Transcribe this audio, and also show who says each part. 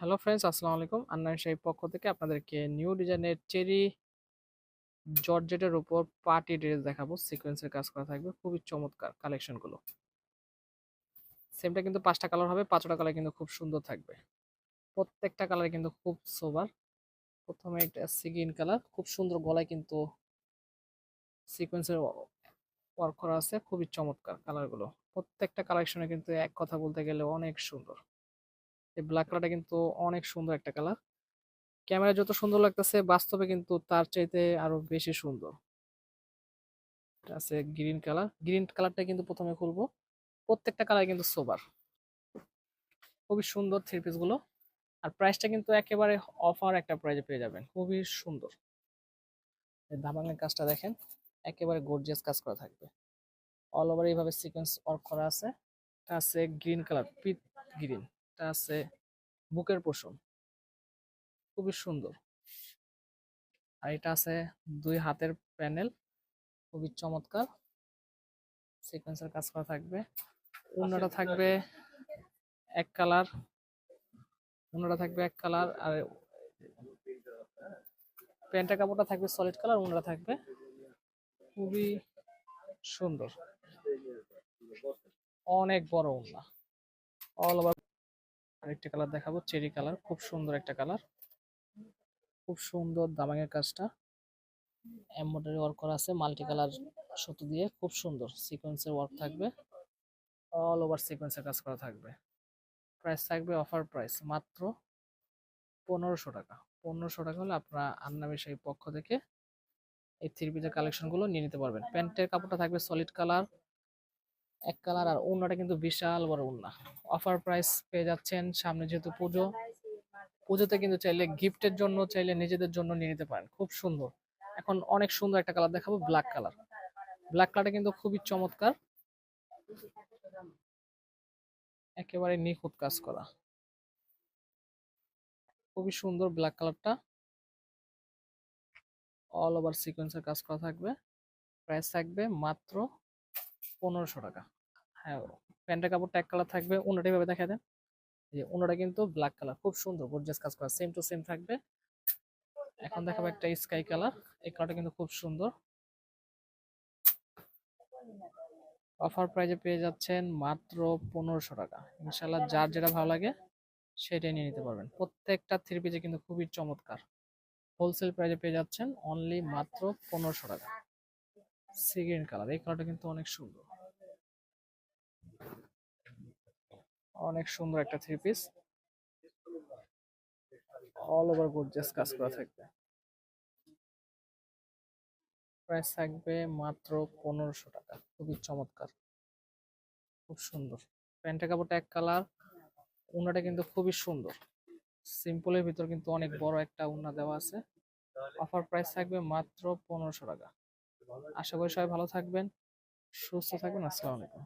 Speaker 1: Hello friends আসসালামু আলাইকুম। আন্নান শাহী পক্ষ থেকে আপনাদেরকে নিউ ডিজাইনের চেরি জর্জেটের উপর পার্টি ড্রেস দেখাবো। সিকোয়েন্সের কাজ করা থাকবে। খুবই চমৎকার কালেকশনগুলো সেমটা কিন্তু পাঁচটা কালার হবে। পাঁচটা কালার কিন্তু খুব সুন্দর থাকবে। প্রত্যেকটা কালার কিন্তু খুব সোবার প্রথমে একটা সিগিন কালার খুব সুন্দর গলায় কিন্তু সিকোয়েন্সের ওয়ার্ক করা আছে। খুবই চমৎকার কালারগুলো প্রত্যেকটা কালেকশনে কিন্তু এক কথা বলতে গেলে অনেক সুন্দর। এই ব্ল্যাক কালারটা কিন্তু অনেক সুন্দর একটা কালার ক্যামেরা যত সুন্দর লাগতেছে, বাস্তবে কিন্তু তার চাইতে আরও বেশি সুন্দর। আছে গ্রিন কালার গ্রিন কালারটা কিন্তু প্রথমে খুলবো। প্রত্যেকটা কালার কিন্তু সোবার খুবই সুন্দর থ্রি পিসগুলো। আর প্রাইসটা কিন্তু একেবারে অফার একটা প্রাইজে পেয়ে যাবেন। খুবই সুন্দর। দামানের কাজটা দেখেন, একেবারে গর্জিয়াস কাজ করা থাকবে। অল ওভার এইভাবে সিকোয়েন্স ওয়ার্ক করা আছে। আছে গ্রিন কালার পিট গ্রিন এটা আছে বুকের পোষণ। খুবই সুন্দর। আর এটা আছে দুই হাতের প্যানেল খুবই চমৎকার। সিকোয়েন্সের কাজ করা থাকবে। অন্যটা থাকবে এক কালার। অন্যটা থাকবে এক কালার। আর প্যান্টের কাপড়টা থাকবে সলিড কালার অন্যটা থাকবে খুবই সুন্দর। অনেক বড় ওড়না। অল ওভার আরেকটা কালার দেখাবো চেরি কালার খুব সুন্দর একটা কালার খুব সুন্দর দামাঙের কাজটা। এমব্রয়ডারি ওয়ার্ক করা আছে মাল্টি কালার সুতো দিয়ে, খুব সুন্দর। সিকোয়েন্সের ওয়ার্ক থাকবে। অল ওভার সিকোয়েন্সের কাজ করা থাকবে। প্রাইস থাকবে অফার প্রাইস মাত্র পনেরোশো টাকা। পনেরোশো টাকা হলে আপনারা আন্নামি সেই পক্ষ থেকে এই থ্রি পিসের কালেকশনগুলো নিয়ে নিতে পারবেন। প্যান্টের কাপড়টা থাকবে সলিড কালার এক কালার আর ওড়নাটা কিন্তু বিশাল বড় ওড়না। অফার প্রাইস পেয়ে যাচ্ছেন সামনে যেহেতু পুজো। পুজোতে কিন্তু চাইলে গিফটের জন্য চাইলে নিজেদের জন্য নিয়ে নিতে পারেন। খুব সুন্দর। এখন অনেক সুন্দর একটা কালার দেখাবো ব্ল্যাক কালার। ব্ল্যাক কালারটা কিন্তু খুবই চমৎকার। একেবারে নিখুঁত কাজ করা। খুবই সুন্দর ব্ল্যাক কালারটা। অল ওভার সিকোয়েন্সের কাজ করা থাকবে। প্রাইস থাকবে মাত্র পনেরোশো টাকা। হ্যাঁ প্যান্টের কাপড়টা এক কালার থাকবে অন্যটা এভাবে দেখা দেন। এই যে অন্যটা কিন্তু ব্ল্যাক কালার, খুব সুন্দর গর্জিয়াস কাজ করা সেম টু সেম থাকবে। এখন দেখাবো একটা স্কাই কালার এই কালারটা কিন্তু খুব সুন্দর। অফার প্রাইজে পেয়ে যাচ্ছেন মাত্র পনেরোশো টাকা। ইনশাল্লাহ যার যেটা ভালো লাগে, সেটাই নিয়ে নিতে পারবেন। প্রত্যেকটা থ্রি পিসে কিন্তু খুবই চমৎকার। হোলসেল প্রাইজে পেয়ে যাচ্ছেন অনলি মাত্র পনেরোশো টাকা। সি গ্রিন কালার এই কালারটা কিন্তু অনেক সুন্দর। অনেক সুন্দর একটা three piece all over gorgeous কাজ করা থাকবে। প্রাইস থাকবে মাত্র পনেরোশো টাকা। খুবই চমৎকার। খুব সুন্দর। প্যান্টের কাপড়টা এক কালার উনাটা কিন্তু খুবই সুন্দর। সিম্পলের ভিতর কিন্তু অনেক বড় একটা উন্না দেওয়া আছে। অফার প্রাইস থাকবে মাত্র পনেরোশো টাকা। আশা করি সবাই ভালো থাকবেন, সুস্থ থাকবেন, আসসালামু আলাইকুম।